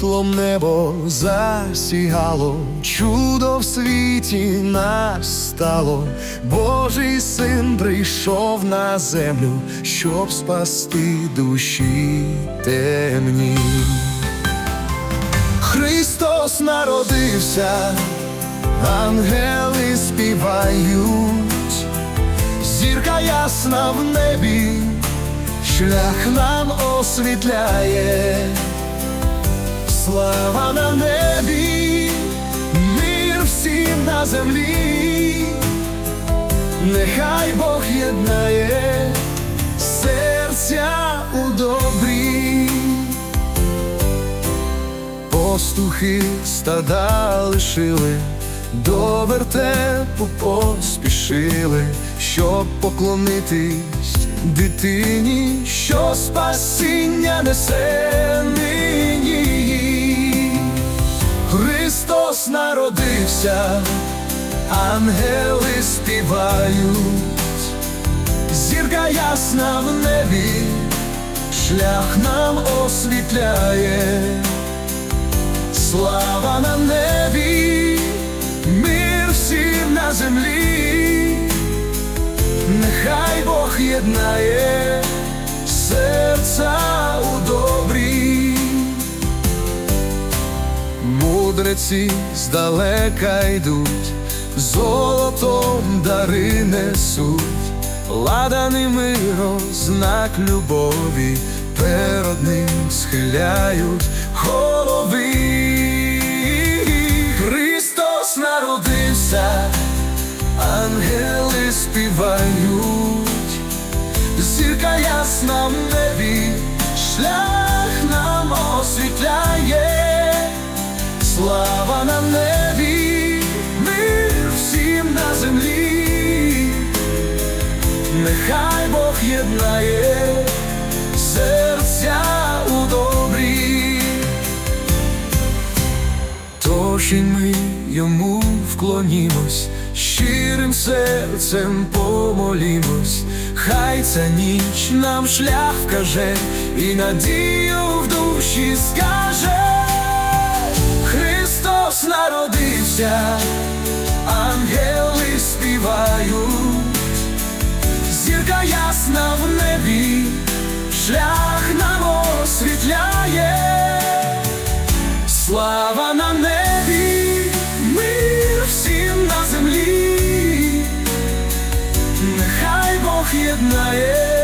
світлом небо засігало, чудо в світі настало, Божий син прийшов на землю, щоб спасти душі темні. Христос народився, ангели співають, зірка ясна в небі, шлях нам освітляє, слава на небі, мир всім на землі, нехай Бог єднає серця у добрі. Пастухи стада лишили, до вертепу поспішили, щоб поклонитись дитині, що спасіння несе нині. Народився, ангели співають, зірка ясна в небі, шлях нам освітляє. Слава на небі, мир всім на землі, нехай Бог єднає Мудреці здалека йдуть, золотом дари несуть, ладаний миром знак любові, перед ним схиляють голови. Христос народився, ангели співають, зірка ясна в небі, шлях слава на небі, мир всім на землі, нехай Бог єднає серця у добрі. Тож і ми йому вклонімось, щирим серцем помолімось, хай ця ніч нам шлях вкаже і надію в душі скаже. серця, ангели співають, зірка ясна в небі, шлях нам освітляє, слава на небі, мир всім на землі, нехай Бог єднає.